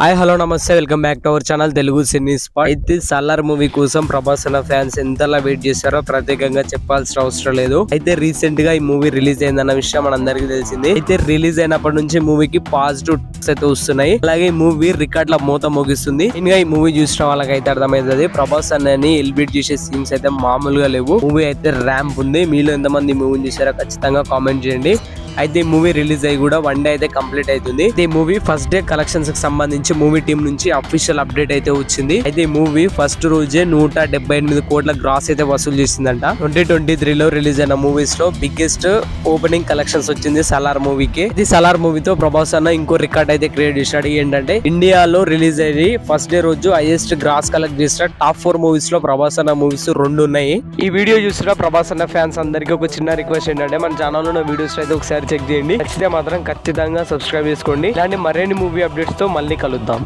Hi hello namaste welcome back to our channel Telugu cine spot. అయితే Salaar movie కోసం ప్రభాస్ అన్న fans ఎంతలా wait చేశారో ప్రత్యేకంగా చెప్పాల్సిన అవసరం లేదు. అయితే రీసెంట్గా ఈ మూవీ రిలీజ్ అయిందన్న విషయం మనందరికీ తెలిసింది. అయితే రిలీజ్ అయినప్పటి నుంచి మూవీకి పాజిటివ్ అయితే వస్తున్నాయి. అలాగే ఈ మూవీ రికార్డుల మూత మోగిస్తుంది. ఇంకా ఈ మూవీ చూసిన వాళ్ళకైతే అర్థమవుతుంది ప్రభాస్ అన్నని ఎలిబిట్ చేసే సీన్స్ అయితే మామూలుగా లేవు. మూవీ అయితే ర్యాంప్ ఉంది. మీలో ఎంతమంది మూవీ చూసారో ఖచ్చితంగా కామెంట్ చేయండి. అయితే ఈ మూవీ రిలీజ్ అయ్యి కూడా వన్ డే అయితే కంప్లీట్ అవుతుంది. ఈ మూవీ ఫస్ట్ డే కలెక్షన్స్కి సంబంధించి మూవీ టీం నుంచి అఫీషియల్ అప్డేట్ అయితే వచ్చింది. అయితే ఈ మూవీ ఫస్ట్ రోజే నూట డెబ్బై ఎనిమిది కోట్ల గ్రాస్ అయితే వసూలు చేసిందంట. ట్వంటీ ట్వంటీ త్రీ లో రిలీజ్ అయిన మూవీస్లో బిగ్గెస్ట్ ఓపెనింగ్ కలెక్షన్స్ వచ్చింది సలార్ మూవీకి ఇది సలార్ మూవీతో ప్రభాస్ అన్న ఇంకో రికార్డ్ అయితే క్రియేట్ చేశాడు. ఏంటంటే ఇండియాలో రిలీజ్ అయ్యి ఫస్ట్ డే రోజు హైయెస్ట్ గ్రాస్ కలెక్ట్ చేసిన టాప్ ఫోర్ మూవీస్లో ప్రభాస్ అన్న మూవీస్ రెండు ఉన్నాయి. ఈ వీడియో చూసిన ప్రభాస్ అన్న ఫ్యాన్స్ అందరికీ ఒక చిన్న రిక్వెస్ట్ ఏంటంటే మన ఛానల్లో వీడియోస్ అయితే ఒకసారి చెక్ చేయండి. నచ్చితే మాత్రం ఖచ్చితంగా సబ్స్క్రైబ్ చేసుకోండి. ఇలాంటి మరిన్ని మూవీ అప్డేట్స్తో మళ్ళీ కలుద్దాం.